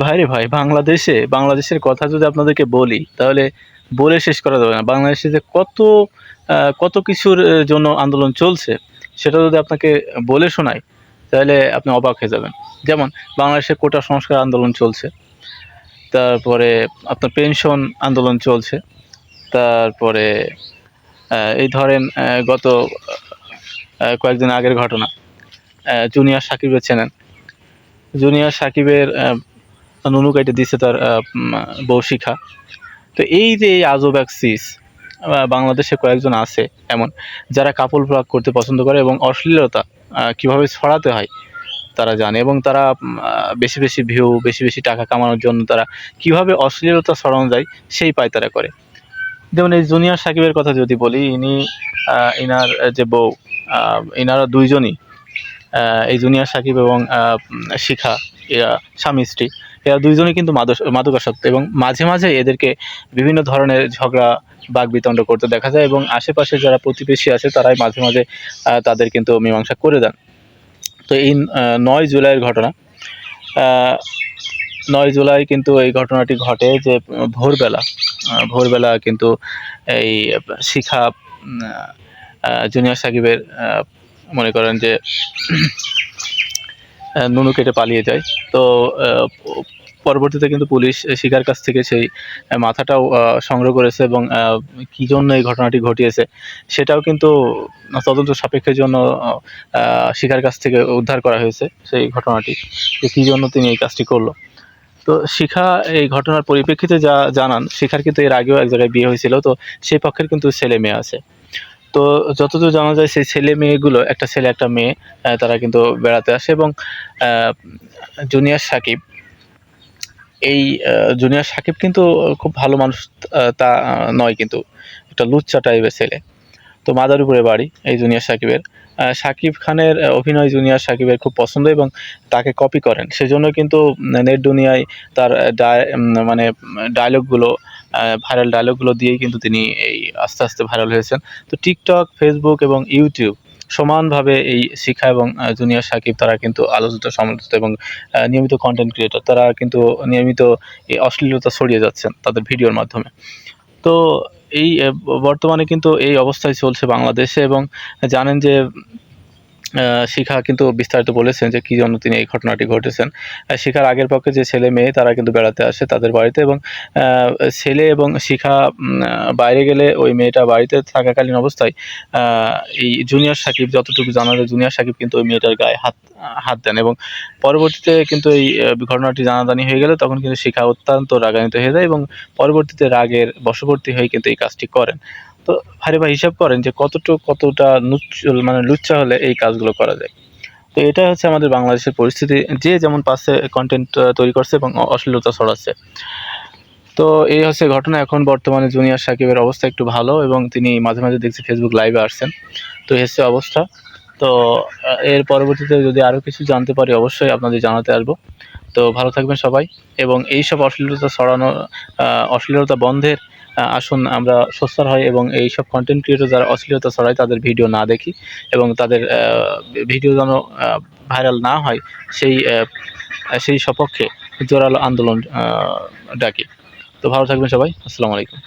ভাইরে ভাই, বাংলাদেশে, বাংলাদেশের কথা যদি আপনাদেরকে বলি, তাহলে বলে শেষ করা যাবে না। বাংলাদেশে যে কত কত কিছুর জন্য আন্দোলন চলছে, সেটা যদি আপনাকে বলে শোনাই, তাহলে আপনি অবাক হয়ে যাবেন। যেমন, বাংলাদেশে কোটা সংস্কার আন্দোলন চলছে, তারপরে আপনার পেনশন আন্দোলন চলছে, তারপরে এই ধরেন গত কয়েকদিন আগের ঘটনা জুনিয়র সাকিবের চেনেন জুনিয়র সাকিবের নুনু কেটে দিছে তার আহ, উম, বউ শিখা। তো এই যে এই আজব এক সিস বাংলাদেশে কয়েকজন আছে এমন যারা কাপড় প্রয়োগ করতে পছন্দ করে এবং অশ্লীলতা কীভাবে ছড়াতে হয় তারা জানে এবং তারা বেশি বেশি ভিউ বেশি বেশি টাকা কামানোর জন্য তারা কীভাবে অশ্লীলতা ছড়ানো যায় সেই পায় তারা করে। যেমন এই জুনিয়র সাকিবের কথা যদি বলি ইনি ইনার যে বউ ইনারা দুইজনই এই জুনিয়র সাকিব এবং শিখা এরা স্বামী, স্ত্রী। এরা দুইজনই কিন্তু মাদক মাদকাসক্ত এবং মাঝে মাঝে এদেরকে বিভিন্ন ধরনের ঝগড়া বাক বিতণ্ড করতে দেখা যায় এবং আশেপাশে যারা প্রতিবেশী আছে তারাই মাঝে মাঝে তাদের কিন্তু মীমাংসা করে দেন। তো এই নয় জুলাইয়ের ঘটনা নয় জুলাই কিন্তু এই ঘটনাটি ঘটে যে ভোরবেলা ভোরবেলা কিন্তু এই শিখা জুনিয়র সাকিবের মনে করেন যে নুনু কেটে পালিয়ে যায়। তো পরবর্তীতে কিন্তু পুলিশ শিকার কাছ থেকে সেই মাথাটাও সংগ্রহ করেছে এবং কি জন্য এই ঘটনাটি ঘটিয়েছে সেটাও কিন্তু তদন্ত সাপেক্ষের জন্য শিকার কাছ থেকে উদ্ধার করা হয়েছে সেই ঘটনাটি যে কী জন্য তিনি এই কাজটি করল। তো শিখা এই ঘটনার পরিপ্রেক্ষিতে যা জানান, শিখার কিন্তু এর আগেও এক জায়গায় বিয়ে হয়েছিল, তো সেই পক্ষের কিন্তু ছেলে মেয়ে আছে। তো যতদূর জানা যায়, সেই ছেলে মেয়েগুলো, একটা ছেলে, একটা মেয়ে তারা কিন্তু বেড়াতে আসে এবং জুনিয়র সাকিব, এই জুনিয়র সাকিব কিন্তু খুব ভালো মানুষ তা নয় কিন্তু, একটা লুচ্চা টাইপের ছেলে। তো মাদারীপুরে বাড়ি, এই জুনিয়র সাকিবের। সাকিব খানের অভিনয় জুনিয়র সাকিবের খুব পছন্দ এবং তাকে কপি করেন। সেজন্য কিন্তু নেট দুনিয়ায় তার ডায়- মানে ডায়লগগুলো ভাইরাল ডায়লগগুলো দিয়েই কিন্তু তিনি এই আস্তে আস্তে ভাইরাল হয়েছেন। তো টিকটক ফেসবুক এবং ইউটিউব সমানভাবে এই শিখা এবং জুনিয়র সাকিব তারা কিন্তু আলোচিত সমালোচিত এবং নিয়মিত কন্টেন্ট ক্রিয়েটর তারা কিন্তু নিয়মিত এই অশ্লীলতা ছড়িয়ে যাচ্ছেন তাদের ভিডিওর মাধ্যমে। তো এই বর্তমানে কিন্তু এই অবস্থায় চলছে বাংলাদেশে এবং জানেন যে শিখা কিন্তু বিস্তারিত বলেছেন যে কী জন্য তিনি এই ঘটনাটি ঘটেছেন। শিখার আগের পক্ষে যে ছেলে মেয়ে তারা কিন্তু বেড়াতে আসে তাদের বাড়িতে এবং ছেলে এবং শিখা বাইরে গেলে ওই মেয়েটা বাড়িতে থাকাকালীন অবস্থায় এই জুনিয়র সাকিব যতটুকু জানা যায়, জুনিয়র সাকিব কিন্তু ওই মেয়েটার গায়ে হাত হাত দেন এবং পরবর্তীতে কিন্তু এই ঘটনাটি জানাজানি হয়ে গেলে তখন কিন্তু শিখা অত্যন্ত রাগান্বিত হয়ে যায় এবং পরবর্তীতে রাগের বশবর্তী হয়ে কিন্তু এই কাজটি করেন। তো ভাই ভাই, হিসাব করেন যে কতটুকু, কতটা নুচ্চল মানে লুচ্চা হলে এই কাজগুলো করা যায়। তো এটা হচ্ছে আমাদের বাংলাদেশের পরিস্থিতি। যে যেমন পাশে কন্টেন্ট তৈরি করছে এবং অশ্লীলতা ছড়াচ্ছে। তো এই হচ্ছে ঘটনা। এখন বর্তমানে জুনিয়র সাকিবের অবস্থা একটু ভালো এবং তিনি মাঝে মাঝে দেখছি ফেসবুক লাইভে আসছেন। তো হচ্ছে অবস্থা। তো এর পরবর্তীতে যদি আরও কিছু জানতে পারি, অবশ্যই আপনাদের জানাতে আসব। তো ভালো থাকবেন সবাই এবং এই সব অশ্লীলতা ছড়ানো অশ্লীলতা বন্ধের আসুন আমরা সস্তার হয় এবং এই সব কন্টেন্ট ক্রিয়েটর যারা অশ্লীলতা ছড়ায় তাদের ভিডিও না দেখি এবং তাদের ভিডিও যেন ভাইরাল না হয়, সেই সেই সপক্ষে জোরালো আন্দোলন ডাকি। তো ভালো থাকবেন সবাই। আসসালামু আলাইকুম।